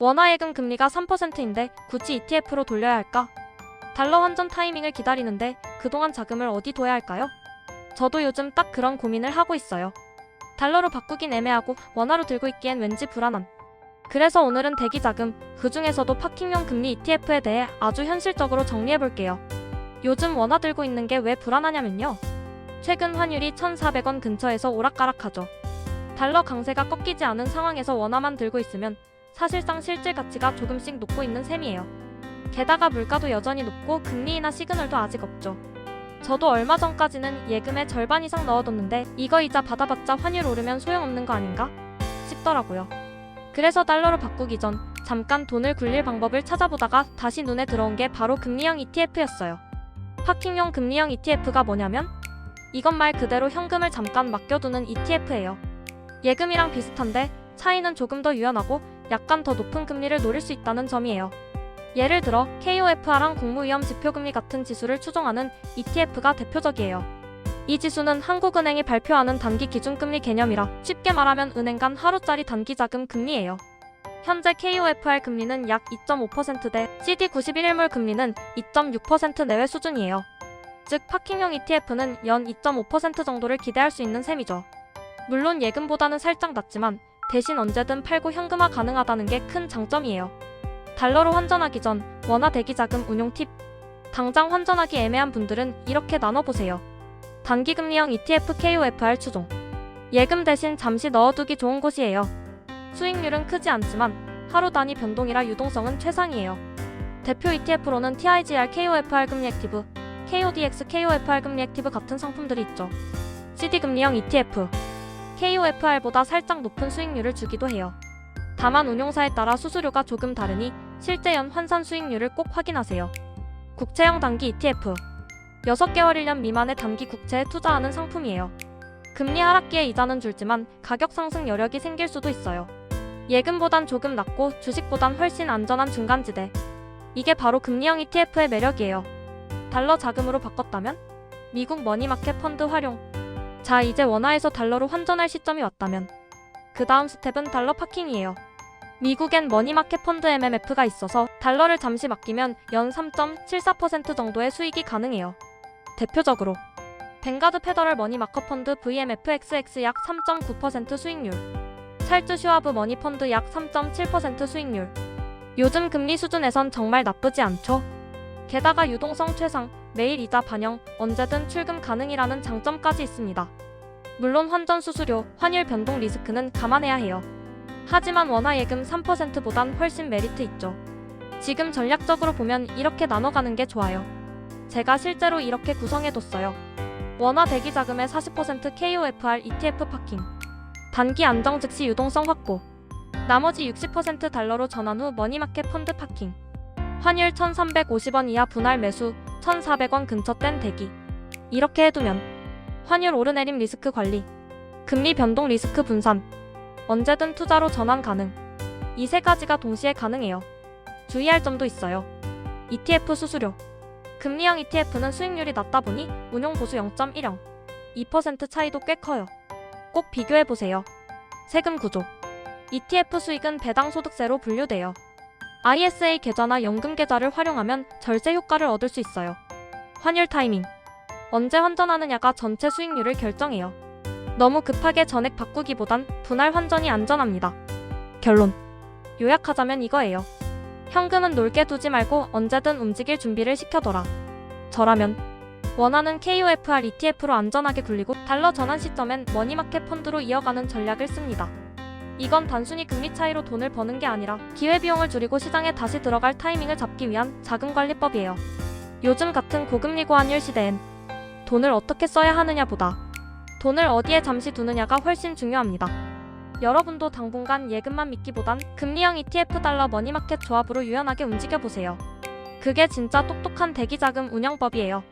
원화 예금 금리가 3%인데 굳이 ETF로 돌려야 할까? 달러 환전 타이밍을 기다리는데 그동안 자금을 어디 둬야 할까요? 저도 요즘 딱 그런 고민을 하고 있어요. 달러로 바꾸긴 애매하고 원화로 들고 있기엔 왠지 불안함. 그래서 오늘은 대기 자금, 그 중에서도 파킹용 금리 ETF에 대해 아주 현실적으로 정리해 볼게요. 요즘 원화 들고 있는 게 왜 불안하냐면요. 최근 환율이 1,400원 근처에서 오락가락하죠. 달러 강세가 꺾이지 않은 상황에서 원화만 들고 있으면 사실상 실질 가치가 조금씩 녹고 있는 셈이에요. 게다가 물가도 여전히 높고 금리 인하 시그널도 아직 없죠. 저도 얼마 전까지는 예금의 절반 이상 넣어뒀는데 이거 이자 받아봤자 환율 오르면 소용없는 거 아닌가 싶더라고요. 그래서 달러로 바꾸기 전 잠깐 돈을 굴릴 방법을 찾아보다가 다시 눈에 들어온 게 바로 금리형 ETF였어요. 파킹용 금리형 ETF가 뭐냐면 이건 말 그대로 현금을 잠깐 맡겨두는 ETF예요. 예금이랑 비슷한데 차이는 조금 더 유연하고 약간 더 높은 금리를 노릴 수 있다는 점이에요. 예를 들어 KOFR랑 공무위험 지표금리 같은 지수를 추종하는 ETF가 대표적이에요. 이 지수는 한국은행이 발표하는 단기 기준금리 개념이라 쉽게 말하면 은행 간 하루짜리 단기 자금 금리예요. 현재 KOFR 금리는 약 2.5%대 CD91일물 금리는 2.6% 내외 수준이에요. 즉 파킹형 ETF는 연 2.5% 정도를 기대할 수 있는 셈이죠. 물론 예금보다는 살짝 낮지만 대신 언제든 팔고 현금화 가능하다는 게 큰 장점이에요. 달러로 환전하기 전 원화 대기 자금 운용 팁. 당장 환전하기 애매한 분들은 이렇게 나눠보세요. 단기 금리형 ETF KOFR 추종. 예금 대신 잠시 넣어두기 좋은 곳이에요. 수익률은 크지 않지만 하루 단위 변동이라 유동성은 최상이에요. 대표 ETF로는 TIGR KOFR 금리 액티브, KODX KOFR 금리 액티브 같은 상품들이 있죠. CD 금리형 ETF. KOFR보다 살짝 높은 수익률을 주기도 해요. 다만 운용사에 따라 수수료가 조금 다르니 실제 연 환산 수익률을 꼭 확인하세요. 국채형 단기 ETF 6개월 1년 미만의 단기 국채에 투자하는 상품이에요. 금리 하락기에 이자는 줄지만 가격 상승 여력이 생길 수도 있어요. 예금보단 조금 낮고 주식보단 훨씬 안전한 중간지대. 이게 바로 금리형 ETF의 매력이에요. 달러 자금으로 바꿨다면? 미국 머니마켓 펀드 활용. 자, 이제 원화에서 달러로 환전할 시점이 왔다면 그 다음 스텝은 달러 파킹이에요. 미국엔 머니마켓 펀드 MMF가 있어서 달러를 잠시 맡기면 연 3.74% 정도의 수익이 가능해요. 대표적으로 벵가드 페더럴 머니마켓 펀드 VMFXX 약 3.9% 수익률, 찰즈 슈와브 머니 펀드 약 3.7% 수익률. 요즘 금리 수준에선 정말 나쁘지 않죠. 게다가 유동성 최상, 매일 이자 반영, 언제든 출금 가능이라는 장점까지 있습니다. 물론 환전 수수료, 환율 변동 리스크는 감안해야 해요. 하지만 원화 예금 3%보단 훨씬 메리트 있죠. 지금 전략적으로 보면 이렇게 나눠가는 게 좋아요. 제가 실제로 이렇게 구성해뒀어요. 원화 대기 자금의 40% KOFR ETF 파킹. 단기 안정 즉시 유동성 확보. 나머지 60% 달러로 전환 후 머니마켓 펀드 파킹. 환율 1350원 이하 분할 매수, 1400원 근처 땐 대기. 이렇게 해두면 환율 오르내림 리스크 관리, 금리 변동 리스크 분산, 언제든 투자로 전환 가능. 이 세 가지가 동시에 가능해요. 주의할 점도 있어요. ETF 수수료. 금리형 ETF는 수익률이 낮다 보니 운용 보수 0.10, 2% 차이도 꽤 커요. 꼭 비교해 보세요. 세금 구조. ETF 수익은 배당 소득세로 분류돼요. ISA 계좌나 연금 계좌를 활용하면 절세 효과를 얻을 수 있어요. 환율 타이밍. 언제 환전하느냐가 전체 수익률을 결정해요. 너무 급하게 전액 바꾸기보단 분할 환전이 안전합니다. 결론. 요약하자면 이거예요. 현금은 놀게 두지 말고 언제든 움직일 준비를 시켜둬라. 저라면 원하는 KOFR ETF로 안전하게 굴리고 달러 전환 시점엔 머니마켓 펀드로 이어가는 전략을 씁니다. 이건 단순히 금리 차이로 돈을 버는 게 아니라 기회비용을 줄이고 시장에 다시 들어갈 타이밍을 잡기 위한 자금관리법이에요. 요즘 같은 고금리 고환율 시대엔 돈을 어떻게 써야 하느냐보다 돈을 어디에 잠시 두느냐가 훨씬 중요합니다. 여러분도 당분간 예금만 믿기보단 금리형 ETF 달러 머니마켓 조합으로 유연하게 움직여보세요. 그게 진짜 똑똑한 대기자금 운영법이에요.